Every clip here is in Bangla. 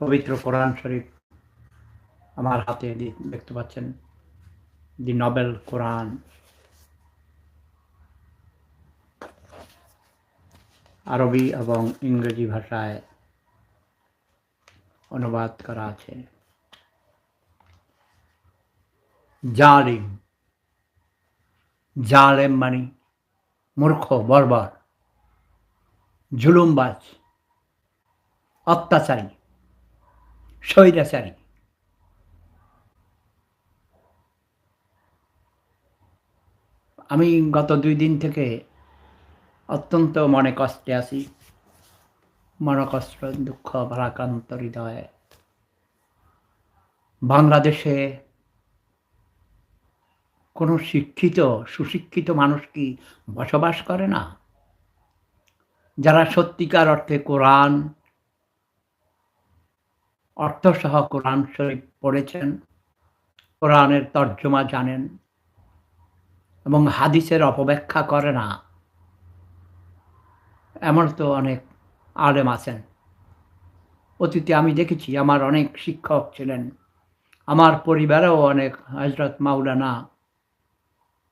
পবিত্র কোরআন শরীফ আমার হাতে দেখতে পাচ্ছেন? The noble Quran. আরবি এবং ইংরেজি ভাষায় অনুবাদ করা আছে। জালিম, জালেম মানে মূর্খ, বর্বর, জুলুমবাজ, অত্যাচারী। স্বৈরাচারী। আমি গত দুই দিন থেকে অত্যন্ত মনে কষ্টে আছি। মনকষ্ট দুঃখ ভারাক্রান্ত হৃদয়ে। বাংলাদেশে কোনো শিক্ষিত, সুশিক্ষিত মানুষ কি বসবাস করে না? যারা সত্যিকার অর্থে কোরআন অর্থসহ কোরআন শরীফ পড়েছেন, কোরআনের তর্জমা জানেন এবং হাদিসের অপব্যাখ্যা করে না। এমন তো অনেক আলেম আছেন। অতীতে আমি দেখেছি, আমার অনেক শিক্ষক ছিলেন, আমার পরিবারেও অনেক হজরত মাওলানা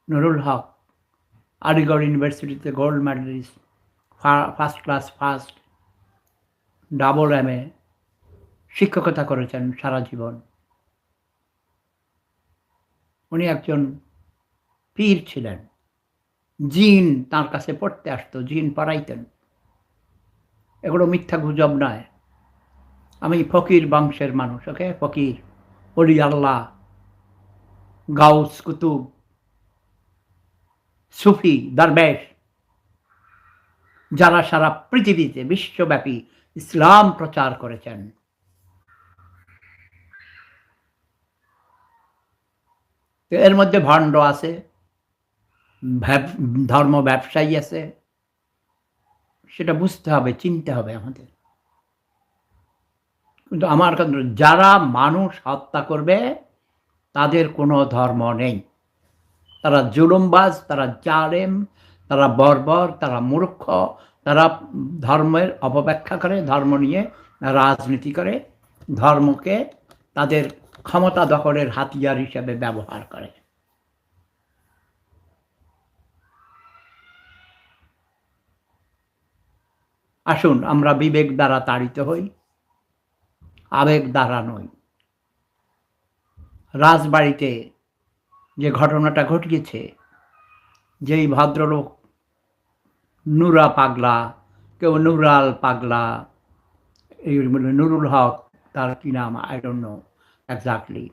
নুরুল হক, আলিগড় ইউনিভার্সিটিতে gold medalist first class first double M A শিক্ষকতা করেছেন সারা জীবন। উনি একজন পীর ছিলেন। জিন তার কাছে পড়তে আসতো, জিন পড়াইতেন। এগুলো মিথ্যা গুজব নয়। আমি ফকির বংশের মানুষ, ওকে? ফকির অলি আল্লাহ, গাউস, কুতুব, সুফি, দরবেশ, যারা সারা পৃথিবীতে বিশ্বব্যাপী ইসলাম প্রচার করেছেন। তো এর মধ্যে ভণ্ড আছে ধর্ম ব্যবসায়ী আছে। সেটা বুঝতে হবে, চিনতে হবে আমাদের। কিন্তু আমার যারা মানুষ হত্যা করবে, তাদের কোনো ধর্ম নেই। তারা জুলুমবাজ, তারা জালেম, তারা বর্বর, তারা মূর্খ, তারা ধর্মের অপব্যাখ্যা করে, ধর্ম নিয়ে রাজনীতি করে, ধর্মকে তাদের ক্ষমতা দখলের হাতিয়ার হিসেবে ব্যবহার করে। আসুন, আমরা বিবেক দ্বারা তাড়িত হই, আবেগ দ্বারা নই। রাজবাড়িতে যে ঘটনাটা ঘটিয়েছে, যেই ভদ্রলোক নুরা পাগলা, কেউ নুরাল পাগলা, এই নুরুল হক, তার কি নাম? I don't know Exactly.